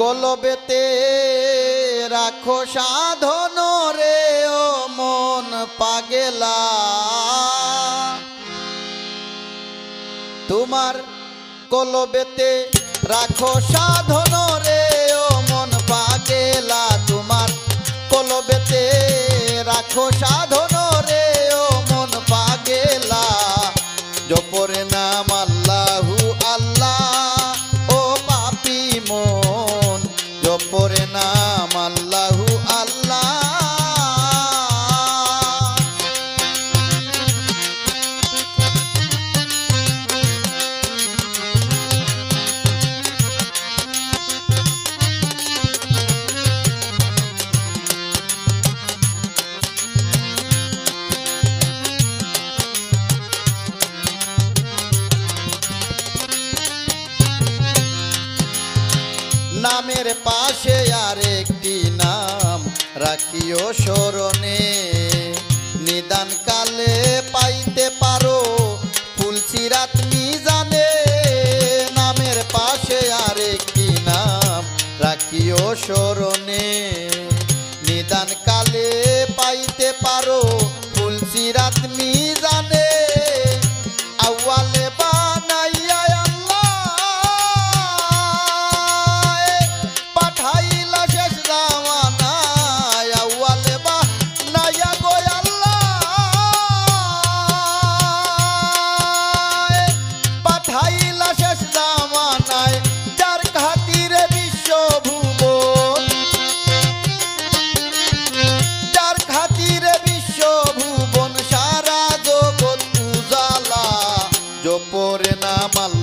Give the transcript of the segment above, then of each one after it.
কলবেতে রাখো সাধন রে, ও মন পাগেলা। তোমার কলবেতে রাখো সাধন রে, ও মন পাগেলা। তোমার কলবেতে রাখো সাধন জপরে নাম আল্লাহু আল্লাহ। নামের পাশে আর একটি নাম, রাখিও স্মরণে। নিদান কালে পাইতে পারো, ফুলসিরাত মিজানে। নামের পাশে আর একটি নাম, রাখিও স্মরণে। নিদান কালে পাইতে পারো, ফুলসিরাত মিজানে জপরে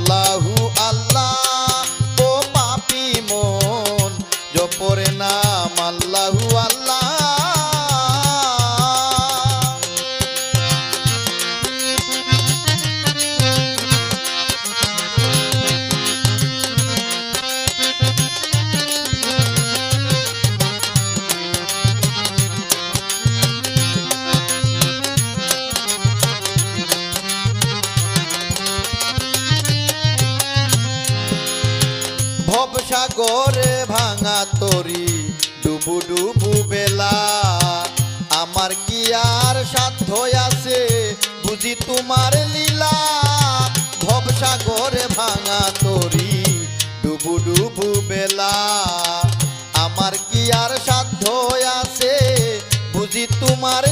ডুবু ডুবু বেলা আমার কি আর সাধ্য আছে? বুঝি তোমার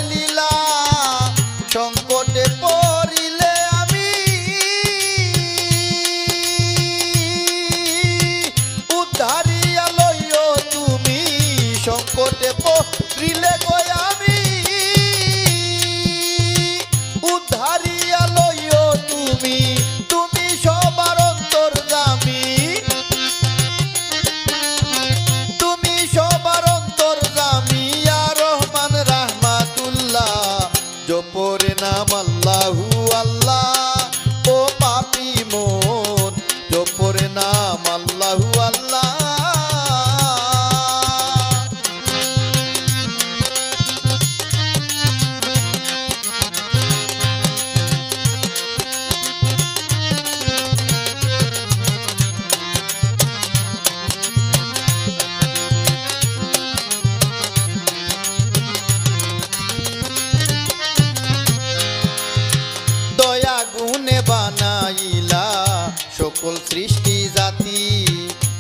সকল সৃষ্টি জাতি,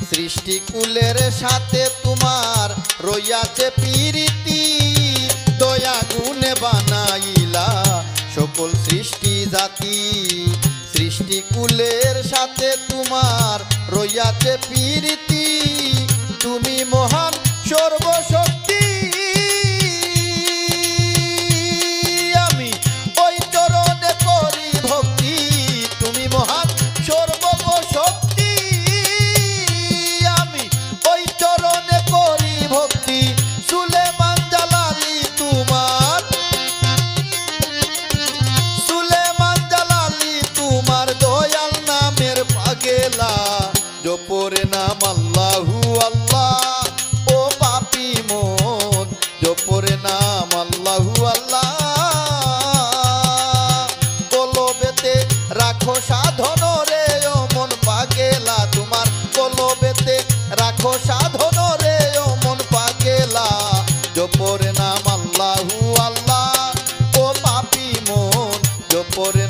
সৃষ্টি কুলের সাথে তোমার রইয়াছে পিরিতি। দয়া গুণে বানাইলা সকল সৃষ্টি জাতি, সৃষ্টি কুলের সাথে তোমার রইয়াছে প্রীতি।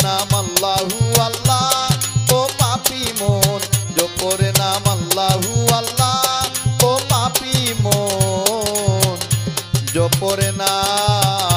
নাম আল্লাহু আল্লাহ। ও পাপি মন জপরে নাম আল্লাহু আল্লাহ। ও পাপি মন জপরে নাম